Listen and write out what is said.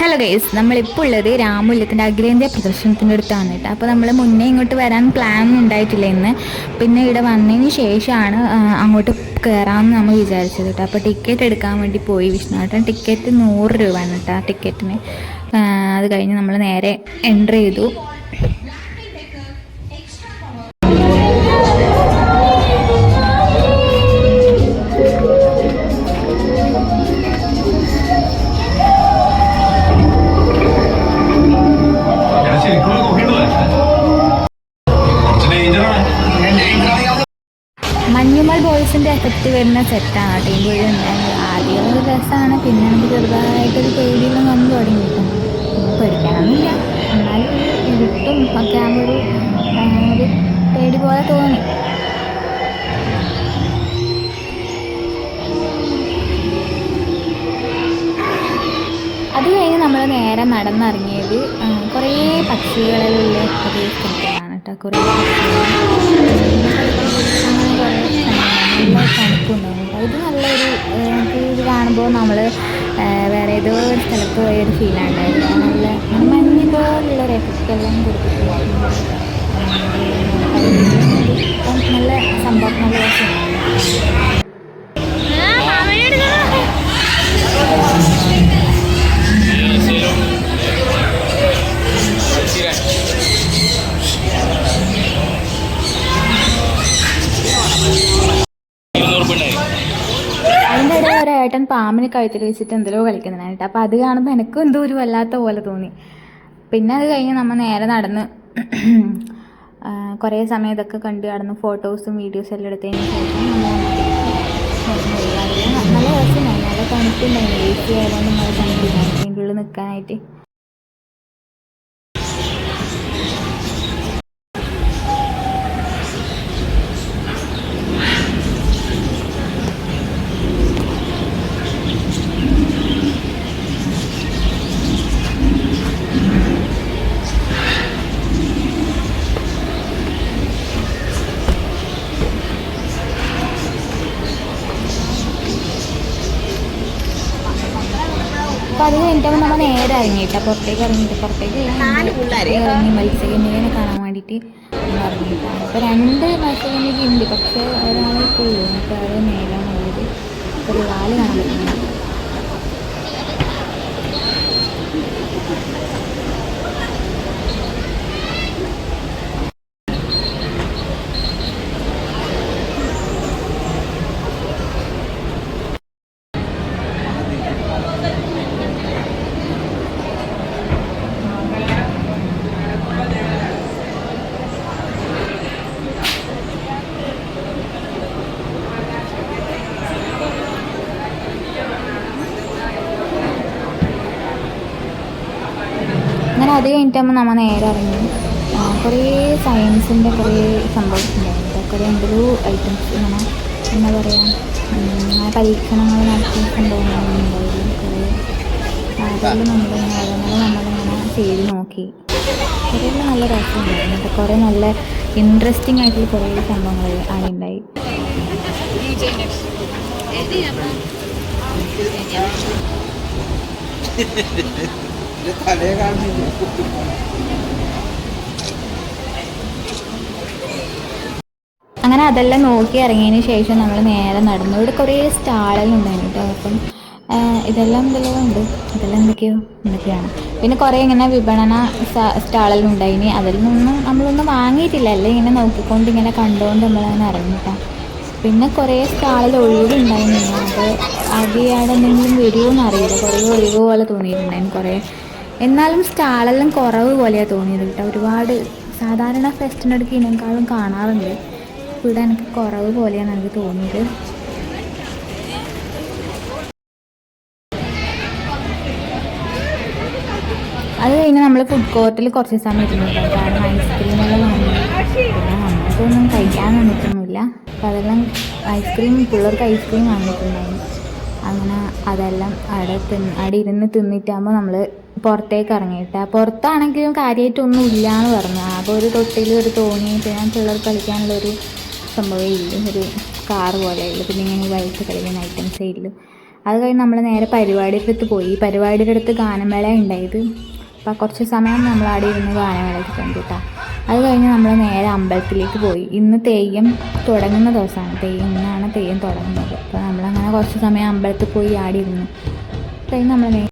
Hello guys നമ്മളിപ്പോൾ ഉള്ളത് രാമുല്യത്തിന്റെ അഖിലേന്ത്യാ പ്രദർശനത്തിന്റെ അടുത്താണ് കേട്ടോ. അപ്പോൾ നമ്മൾ മുന്നേ ഇങ്ങോട്ട് വരാൻ പ്ലാൻ ഉണ്ടായിട്ടില്ല ഇന്ന്. പിന്നെ ഇവിടെ വന്നതിന് ശേഷമാണ് അങ്ങോട്ട് കയറാമെന്ന് നമ്മൾ വിചാരിച്ചത് കേട്ടോ. അപ്പോൾ ടിക്കറ്റ് എടുക്കാൻ വേണ്ടി പോയി വിഷ്ണുവേട്ടൻ. ടിക്കറ്റ് നൂറ് രൂപയാണ് കേട്ടോ ടിക്കറ്റിന് അത് കഴിഞ്ഞ് നമ്മൾ നേരെ എന്റർ ചെയ്തു. ബോയ്സിന്റെ എഫക്റ്റ് വരുന്ന സെറ്റാണ് ടീം വീട് ആദ്യം ഒരു രസമാണ് പിന്നെ നമുക്ക് ചെറുതായിട്ടൊരു പേടിയിൽ വന്ന് തുടങ്ങി പേടിക്കാനൊന്നുമില്ല എന്നാലും ഇരുട്ടും ഒക്കെ ആകുമ്പോൾ ഒരു പേടി പോലെ തോന്നി. അത് കഴിഞ്ഞ് നമ്മൾ നേരെ നടന്നിറങ്ങിയത് കുറേ പക്ഷികളിലുള്ള ഒരു സ്ഥലത്താണ് കേട്ടോ. കുറേ പക്ഷികൾ ഇത് കാണുമ്പോൾ നമ്മൾ വേറെ ഏതോ ഒരു സ്ഥലത്ത് പോയ ഒരു ഫീലാണ് ഉണ്ടായിരുന്നു നല്ല മഞ്ഞ് എഫക്റ്റ് എല്ലാം കൊടുത്തിട്ടുണ്ട് ഇപ്പം നല്ല സംഭവം നല്ല ഏട്ടൻ പാമ്പിനെ കഴുത്തിൽ വെച്ചിട്ട് എന്തെല്ലോ കളിക്കുന്നതിനായിട്ട് അപ്പോൾ അത് കാണുമ്പോൾ എനിക്കും എന്തോ ഒരു വല്ലാത്ത പോലെ തോന്നി. പിന്നെ അത് കഴിഞ്ഞ് നമ്മൾ നേരെ നടന്ന് കുറേ സമയം ഇതൊക്കെ കണ്ട് നടന്ന് ഫോട്ടോസും വീഡിയോസും എല്ലാം എടുത്തതിന് ശേഷം നമ്മൾ നല്ല രസമുണ്ടായിരുന്നു നല്ല തണുപ്പുണ്ടായിരുന്നു ഏ സി ആയതുകൊണ്ട് നല്ല തണുപ്പുണ്ടായിരുന്നു അതിന്റെ ഉള്ളിൽ നിൽക്കാനായിട്ട്. അപ്പോൾ അത് കഴിഞ്ഞിട്ട് നമ്മൾ നേരെ ഇറങ്ങിയിട്ട് പുറത്തേക്ക് ഇറങ്ങിയിട്ട് പുറത്തേക്ക് ഇറങ്ങി മത്സ്യകന്യകനെ കാണാൻ വേണ്ടിയിട്ട് ഇറങ്ങിയിട്ടാണ് അപ്പോൾ രണ്ട് മത്സ്യകന്യക ഉണ്ട് പക്ഷേ ഒരാളെ ഉള്ളൂ നമുക്ക് അത് നേരാണുള്ളത് ഒരു കാൽ കാണാൻ പറ്റുന്നുണ്ട് അത് കഴിഞ്ഞിട്ടാകുമ്പോൾ നമ്മൾ നേരെ ഇറങ്ങി. കുറേ സയൻസിന്റെ കുറേ സംഭവം ഉണ്ടായിരുന്നു കുറേ എന്തൊരു ഐറ്റംസ് ഇങ്ങനെ എന്താ പറയുക പരീക്ഷണങ്ങൾ നടത്തി സംഭവങ്ങളുണ്ടായിരുന്നു കുറേ അതെല്ലാം നമ്മളിങ്ങനെ നമ്മളിങ്ങനെ ചെയ്ത് നോക്കി. കുറേ നല്ല രസമുണ്ടായിരുന്നു. അപ്പോൾ കുറേ നല്ല ഇൻട്രസ്റ്റിംഗ് ആയിട്ടുള്ള കുറേ സംഭവങ്ങൾ അവിടെ ഉണ്ടായി അങ്ങനെ അതെല്ലാം നോക്കി ഇറങ്ങിയതിന് ശേഷം നമ്മൾ നേരെ നടന്നു. ഇവിടെ കുറേ സ്റ്റാളെല്ലാം ഉണ്ടായിരുന്നു കേട്ടോ. അപ്പം ഇതെല്ലാം എന്തെല്ലാം ഉണ്ട്. ഇതെല്ലാം എന്തൊക്കെയോ എന്തൊക്കെയാണ് പിന്നെ കുറേ ഇങ്ങനെ വിപണന സ്റ്റാളെല്ലാം ഉണ്ടായിനി. അതിൽ നിന്നും നമ്മളൊന്നും വാങ്ങിയിട്ടില്ല. അല്ലേ ഇങ്ങനെ നോക്കിക്കൊണ്ട് ഇങ്ങനെ കണ്ടുകൊണ്ട് നമ്മളങ്ങനെ ഇറങ്ങിട്ടാ പിന്നെ കുറേ സ്റ്റാളിൽ ഒഴിവുണ്ടായിരുന്നു അത് അതിയാടെ എന്തെങ്കിലും വരുമോ എന്നറിയില്ല കുറേ ഒഴിവ് പോലെ തോന്നിയിട്ടുണ്ടായിരുന്നു കുറേ എന്നാലും സ്റ്റാളെല്ലാം കുറവ് പോലെയാണ് തോന്നിയത് കേട്ടോ. ഒരുപാട് സാധാരണ ഫെസ്റ്റിനടുക്ക് ഇതിനേക്കാളും കാണാറുണ്ട്. ഇവിടെ എനിക്ക് കുറവ് പോലെയാണ് എനിക്ക് തോന്നിയത്. അത് കഴിഞ്ഞ് നമ്മൾ ഫുഡ് കോർട്ടിൽ കുറച്ച് സമയം ഇരുന്നിട്ടുണ്ട് കാരണം ഐസ്ക്രീമെല്ലാം വാങ്ങി പിന്നെ നമുക്കൊന്നും കഴിക്കാൻ വന്നിട്ടൊന്നുമില്ല. അപ്പോൾ അതെല്ലാം ഐസ്ക്രീം പിള്ളേർക്ക് ഐസ്ക്രീം വാങ്ങിയിട്ടുണ്ടായിരുന്നു അങ്ങനെ അതെല്ലാം അവിടെ തിന്ന് അവിടെ ഇരുന്ന് തിന്നിട്ടാകുമ്പോൾ നമ്മൾ പുറത്തേക്ക് ഇറങ്ങിയിട്ട് പുറത്താണെങ്കിലും കാര്യമായിട്ടൊന്നും ഇല്ല എന്ന് പറഞ്ഞു. അപ്പോൾ ഒരു തൊട്ടിൽ ഒരു തോണി പിന്നെ പിള്ളേർ കളിക്കാനുള്ളൊരു സംഭവം ഇല്ല ഒരു കാർ പോലെ ഇല്ല പിന്നെ ഇങ്ങനെ വൈകിട്ട് കളിക്കുന്ന ഐറ്റംസേ ഇല്ല അത് കഴിഞ്ഞ് നമ്മൾ നേരെ പരിപാടിയുടെ അടുത്ത് പോയി. പരിപാടിയുടെ അടുത്ത് ഗാനമേള ഉണ്ടായത് അപ്പോൾ കുറച്ച് സമയം നമ്മൾ അവിടെ ഇരുന്ന് ഗാനമേളയ്ക്ക് കണ്ടിട്ടാ അത് കഴിഞ്ഞ് നമ്മൾ നേരെ അമ്പലത്തിലേക്ക് പോയി. ഇന്ന് തെയ്യം തുടങ്ങുന്ന ദിവസമാണ് തെയ്യം ഇന്നാണ് തെയ്യം തുടങ്ങുന്നത്. അപ്പോൾ നമ്മളങ്ങനെ കുറച്ച് സമയം അമ്പലത്തിൽ പോയി ആടി ഇരുന്നു. കഴിഞ്ഞ് നമ്മൾ